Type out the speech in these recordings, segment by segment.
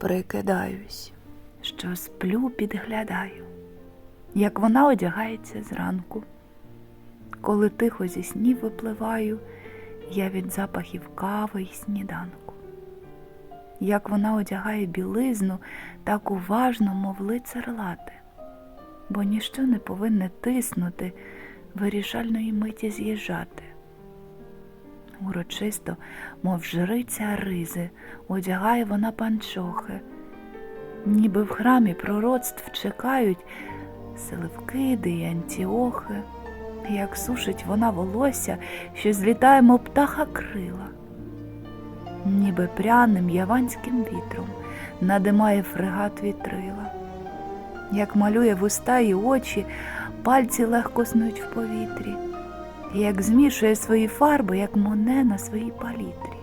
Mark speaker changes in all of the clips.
Speaker 1: Прикидаюсь, що сплю, підглядаю, як вона одягається зранку. Коли тихо зі снів випливаю, я від запахів кави й сніданку. Як вона одягає білизну, так уважно, мов лицар лати, бо ніщо не повинне тиснути, вирішальної миті з'їжджати. Урочисто, мов жриця ризи, одягає вона панчохи, ніби в храмі пророцтв чекають селевкиди й антіохи, як сушить вона волосся, що злітає, мов птаха крила, ніби пряним яванським вітром надимає фрегат вітрила, як малює вуста і очі, пальці легко снуть в повітрі, як змішує свої фарби, як моне на своїй палітрі,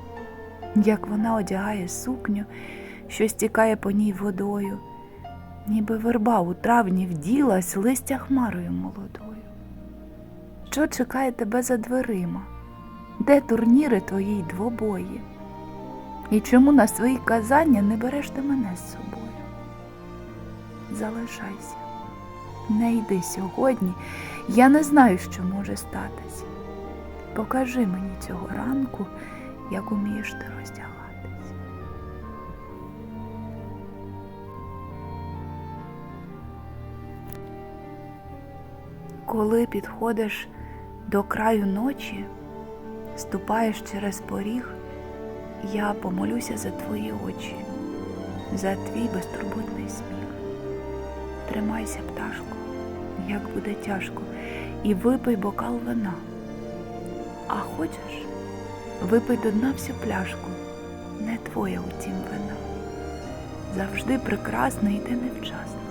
Speaker 1: як вона одягає сукню, що стікає по ній водою, ніби верба у травні вділась листя хмарою молодою. Що чекає тебе за дверима? Де турніри твої двобої? І чому на свої казання не береш ти мене з собою? Залишайся, не йди сьогодні, я не знаю, що може статись. Покажи мені цього ранку, як умієш ти роздягатись. Коли підходиш до краю ночі, ступаєш через поріг, я помолюся за твої очі, за твій безтурботний сміх. Тримайся, пташко, як буде тяжко, і випий бокал вина. А хочеш, випий до дна всю пляшку, не твоя утім вина. Завжди прекрасно йде невчасно.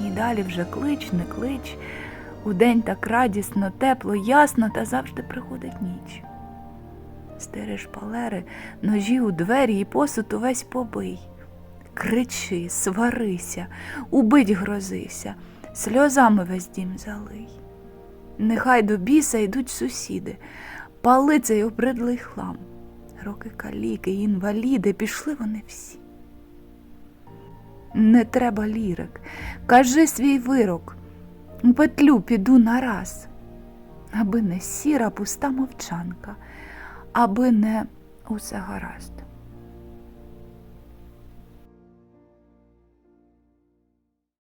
Speaker 1: І далі вже клич, не клич, удень так радісно, тепло, ясно, та завжди приходить ніч. Стери шпалери, ножі у двері і посуд увесь побий. Кричи, сварися, убить грозися, сльозами весь дім залий. Нехай до біса йдуть сусіди, пали цей обридлий хлам. Роки каліки, інваліди, пішли вони всі. Не треба лірик, кажи свій вирок, у петлю піду нараз, аби не сіра пуста мовчанка, аби не усе гаразд.